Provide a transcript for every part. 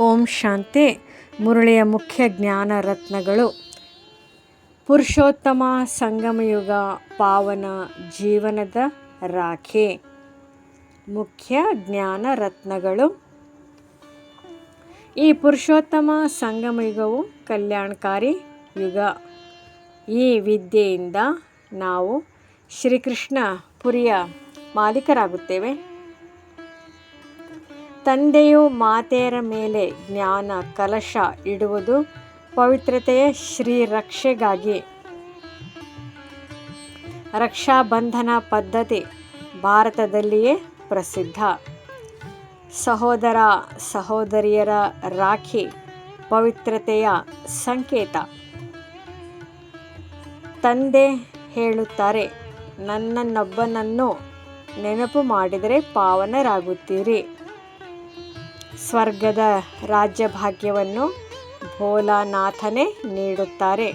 ಓಂ ಶಾಂತಿ. ಮುರಳಿಯ ಮುಖ್ಯ ಜ್ಞಾನ ರತ್ನಗಳು. ಪುರುಷೋತ್ತಮ ಸಂಗಮಯುಗ ಪಾವನ ಜೀವನದ ರಾಖೆ. ಮುಖ್ಯ ಜ್ಞಾನ ರತ್ನಗಳು. ಈ ಪುರುಷೋತ್ತಮ ಸಂಗಮಯುಗವು ಕಲ್ಯಾಣಕಾರಿ ಯುಗ. ಈ ವಿದ್ಯೆಯಿಂದ ನಾವು ಶ್ರೀಕೃಷ್ಣ ಪುರಿಯ ಮಾಲೀಕರಾಗುತ್ತೇವೆ. ತಂದೆಯು ಮಾತೆಯರ ಮೇಲೆ ಜ್ಞಾನ, ಕಲಶ ಇಡುವುದು ಪವಿತ್ರತೆಯ ಶ್ರೀರಕ್ಷೆಗಾಗಿ. ರಕ್ಷಾಬಂಧನ ಪದ್ಧತಿ ಭಾರತದಲ್ಲಿಯೇ ಪ್ರಸಿದ್ಧ. ಸಹೋದರ ಸಹೋದರಿಯರ ರಾಖಿ ಪವಿತ್ರತೆಯ ಸಂಕೇತ. ತಂದೆ ಹೇಳುತ್ತಾರೆ, ನನ್ನನ್ನೊಬ್ಬನನ್ನು ನೆನಪು ಮಾಡಿದರೆ ಪಾವನರಾಗುತ್ತೀರಿ. ಸ್ವರ್ಗದ ರಾಜ್ಯಭಾಗ್ಯವನ್ನು ಭೋಲಾನಾಥನೇ ನೀಡುತ್ತಾರೆ.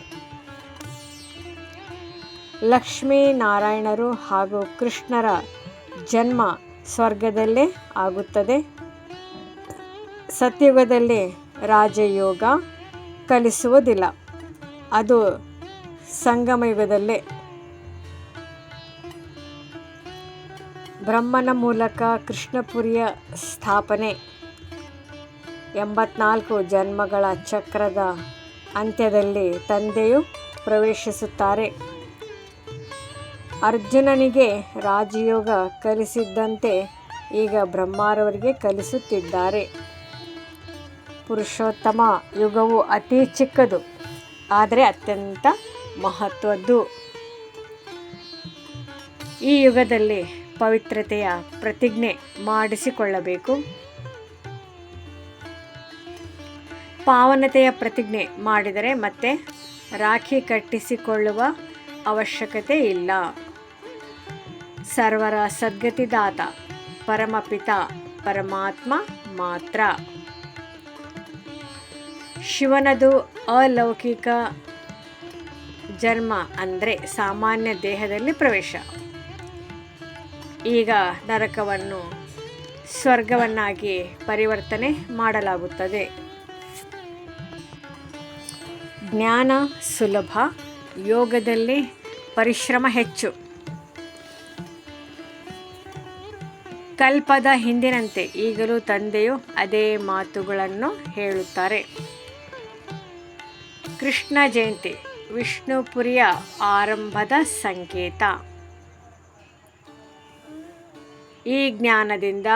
ಲಕ್ಷ್ಮೀನಾರಾಯಣರು ಹಾಗೂ ಕೃಷ್ಣರ ಜನ್ಮ ಸ್ವರ್ಗದಲ್ಲೇ ಆಗುತ್ತದೆ. ಸತ್ಯುಗದಲ್ಲಿ ರಾಜಯೋಗ ಕಲಿಸುವುದಿಲ್ಲ. ಅದು ಸಂಗಮಯುಗದಲ್ಲೇ. ಬ್ರಹ್ಮನ ಮೂಲಕ ಕೃಷ್ಣಪುರಿಯ ಸ್ಥಾಪನೆ ಎಂಬತ್ನಾಲ್ಕು ಜನ್ಮಗಳ ಚಕ್ರದ ಅಂತ್ಯದಲ್ಲಿ ತಂದೆಯು ಪ್ರವೇಶಿಸುತ್ತಾರೆ. ಅರ್ಜುನನಿಗೆ ರಾಜಯೋಗ ಕಲಿಸಿದ್ದಂತೆ ಈಗ ಬ್ರಹ್ಮಾರವರಿಗೆ ಕಲಿಸುತ್ತಿದ್ದಾರೆ. ಪುರುಷೋತ್ತಮ ಯುಗವು ಅತಿ ಚಿಕ್ಕದು, ಆದರೆ ಅತ್ಯಂತ ಮಹತ್ವದ್ದು. ಈ ಯುಗದಲ್ಲಿ ಪವಿತ್ರತೆಯ ಪ್ರತಿಜ್ಞೆ ಮಾಡಿಸಿಕೊಳ್ಳಬೇಕು. ಪಾವನತೆಯ ಪ್ರತಿಜ್ಞೆ ಮಾಡಿದರೆ ಮತ್ತೆ ರಾಖಿ ಕಟ್ಟಿಸಿಕೊಳ್ಳುವ ಅವಶ್ಯಕತೆ ಇಲ್ಲ. ಸರ್ವರ ಸದ್ಗತಿದಾತ ಪರಮಪಿತ ಪರಮಾತ್ಮ ಮಾತ್ರ. ಶಿವನದು ಅಲೌಕಿಕ ಜನ್ಮ ಅಂದರೆ ಸಾಮಾನ್ಯ ದೇಹದಲ್ಲಿ ಪ್ರವೇಶ. ಈಗ ನರಕವನ್ನು ಸ್ವರ್ಗವನ್ನಾಗಿ ಪರಿವರ್ತನೆ ಮಾಡಲಾಗುತ್ತದೆ. ಜ್ಞಾನ ಸುಲಭ, ಯೋಗದಲ್ಲಿ ಪರಿಶ್ರಮ ಹೆಚ್ಚು. ಕಲ್ಪದ ಹಿಂದಿನಂತೆ ಈಗಲೂ ತಂದೆಯು ಅದೇ ಮಾತುಗಳನ್ನು ಹೇಳುತ್ತಾರೆ. ಕೃಷ್ಣ ಜಯಂತಿ, ವಿಷ್ಣುಪುರಿಯ ಆರಂಭದ ಸಂಕೇತ. ಈ ಜ್ಞಾನದಿಂದ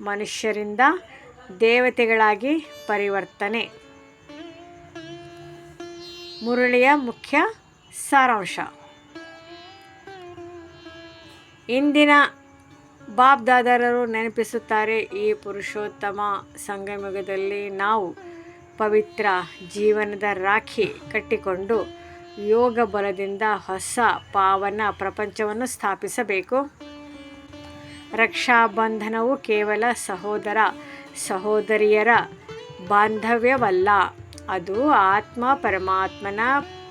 ಮನುಷ್ಯರಿಂದ ದೇವತೆಗಳಾಗಿ ಪರಿವರ್ತನೆ. ಮುರಳಿಯ ಮುಖ್ಯ ಸಾರಾಂಶ. ಇಂದಿನ ಬಾಬ್ ದಾದಾರರು ನೆನಪಿಸುತ್ತಾರೆ ಈ ಪುರುಷೋತ್ತಮ ಸಂಗಮಯುಗದಲ್ಲಿ ನಾವು ಪವಿತ್ರ ಜೀವನದ ರಾಖಿ ಕಟ್ಟಿಕೊಂಡು ಯೋಗ ಬಲದಿಂದ ಹೊಸ ಪಾವನ ಪ್ರಪಂಚವನ್ನು ಸ್ಥಾಪಿಸಬೇಕು. ರಕ್ಷಾಬಂಧನವು ಕೇವಲ ಸಹೋದರ ಸಹೋದರಿಯರ ಬಾಂಧವ್ಯವಲ್ಲ. ಅದು ಆತ್ಮ ಪರಮಾತ್ಮನ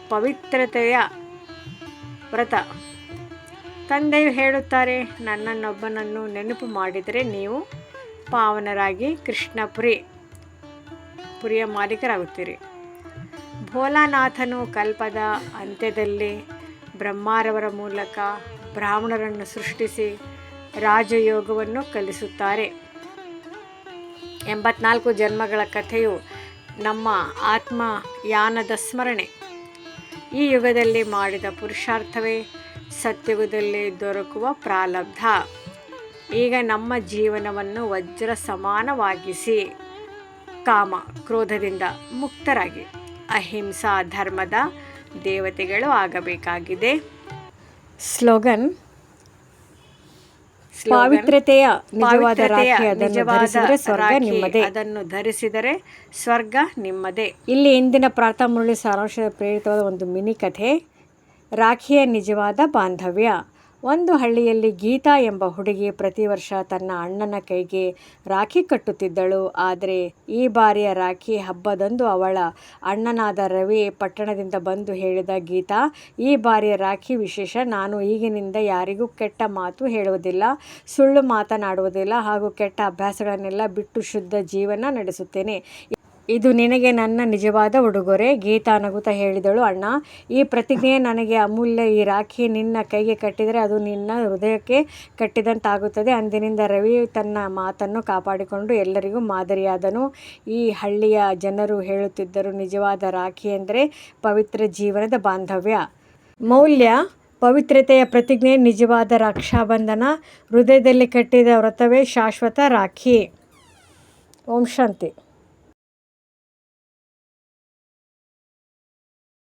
ಪವಿತ್ರತೆಯ ವ್ರತ. ತಂದೆಯು ಹೇಳುತ್ತಾರೆ, ನನ್ನನ್ನೊಬ್ಬನನ್ನು ನೆನಪು ಮಾಡಿದರೆ ನೀವು ಪಾವನರಾಗಿ ಕೃಷ್ಣಪುರಿ, ಪುರಿಯ ಮಾಲೀಕರಾಗುತ್ತೀರಿ. ಭೋಲಾನಾಥನು ಕಲ್ಪದ ಅಂತ್ಯದಲ್ಲಿ ಬ್ರಹ್ಮಾರವರ ಮೂಲಕ ಬ್ರಾಹ್ಮಣರನ್ನು ಸೃಷ್ಟಿಸಿ ರಾಜಯೋಗವನ್ನು ಕಲಿಸುತ್ತಾರೆ. ಎಂಬತ್ನಾಲ್ಕು ಜನ್ಮಗಳ ಕಥೆಯು ನಮ್ಮ ಆತ್ಮ ಯಾನದ ಸ್ಮರಣೆ. ಈ ಯುಗದಲ್ಲಿ ಮಾಡಿದ ಪುರುಷಾರ್ಥವೇ ಸತ್ಯುಗದಲ್ಲಿ ದೊರಕುವ ಪ್ರಾಲಬ್ಧ. ಈಗ ನಮ್ಮ ಜೀವನವನ್ನು ವಜ್ರ ಸಮಾನವಾಗಿಸಿ ಕಾಮ ಕ್ರೋಧದಿಂದ ಮುಕ್ತರಾಗಿ, ಅಹಿಂಸಾ ಧರ್ಮದ ದೇವತೆಗಳು ಆಗಬೇಕಾಗಿದೆ. ಸ್ಲೋಗನ್ ಪಾವಿತ್ರತೆಯ ನಿಜವಾದ ಸ್ವರ್ಗ ನಿಮ್ಮದೇ. ಅದನ್ನು ಧರಿಸಿದರೆ ಸ್ವರ್ಗ ನಿಮ್ಮದೇ. ಇಲ್ಲಿ ಇಂದಿನ ಪ್ರಾರ್ಥನಾ ಮುರಳಿ ಸಾರಾಂಶದ ಪ್ರೇರಿತವಾದ ಒಂದು ಮಿನಿ ಕಥೆ ರಾಖಿಯ ನಿಜವಾದ ಬಾಂಧವ್ಯ. ಒಂದು ಹಳ್ಳಿಯಲ್ಲಿ ಗೀತಾ ಎಂಬ ಹುಡುಗಿ ಪ್ರತಿ ವರ್ಷ ತನ್ನ ಅಣ್ಣನ ಕೈಗೆ ರಾಖಿ ಕಟ್ಟುತ್ತಿದ್ದಳು. ಆದರೆ ಈ ಬಾರಿಯ ರಾಖಿ ಹಬ್ಬದಂದು ಅವಳ ಅಣ್ಣನಾದ ರವಿ ಪಟ್ಟಣದಿಂದ ಬಂದು ಹೇಳಿದ ಗೀತಾ, ಈ ಬಾರಿಯ ರಾಖಿ ವಿಶೇಷ ನಾನು ಈಗಿನಿಂದ ಯಾರಿಗೂ ಕೆಟ್ಟ ಮಾತು ಹೇಳುವುದಿಲ್ಲ, ಸುಳ್ಳು ಮಾತನಾಡುವುದಿಲ್ಲ ಹಾಗೂ ಕೆಟ್ಟ ಅಭ್ಯಾಸಗಳನ್ನೆಲ್ಲ ಬಿಟ್ಟು ಶುದ್ಧ ಜೀವನ ನಡೆಸುತ್ತೇನೆ. ಇದು ನಿನಗೆ ನನ್ನ ನಿಜವಾದ ಉಡುಗೊರೆ. ಗೀತಾ ನಗುತ್ತಾ ಹೇಳಿದಳು, ಅಣ್ಣ, ಈ ಪ್ರತಿಜ್ಞೆ ನನಗೆ ಅಮೂಲ್ಯ. ಈ ರಾಖಿ ನಿನ್ನ ಕೈಗೆ ಕಟ್ಟಿದರೆ ಅದು ನಿನ್ನ ಹೃದಯಕ್ಕೆ ಕಟ್ಟಿದಂತಾಗುತ್ತದೆ. ಅಂದಿನಿಂದ ರವಿ ತನ್ನ ಮಾತನ್ನು ಕಾಪಾಡಿಕೊಂಡು ಎಲ್ಲರಿಗೂ ಮಾದರಿಯಾದನು. ಈ ಹಳ್ಳಿಯ ಜನರು ಹೇಳುತ್ತಿದ್ದರು, ನಿಜವಾದ ರಾಖಿ ಎಂದರೆ ಪವಿತ್ರ ಜೀವನದ ಬಾಂಧವ್ಯ. ಮೌಲ್ಯ, ಪವಿತ್ರತೆಯ ಪ್ರತಿಜ್ಞೆ, ನಿಜವಾದ ರಕ್ಷಾಬಂಧನ. ಹೃದಯದಲ್ಲಿ ಕಟ್ಟಿದ ವ್ರತವೇ ಶಾಶ್ವತ ರಾಖಿ. ಓಂ ಶಾಂತಿ.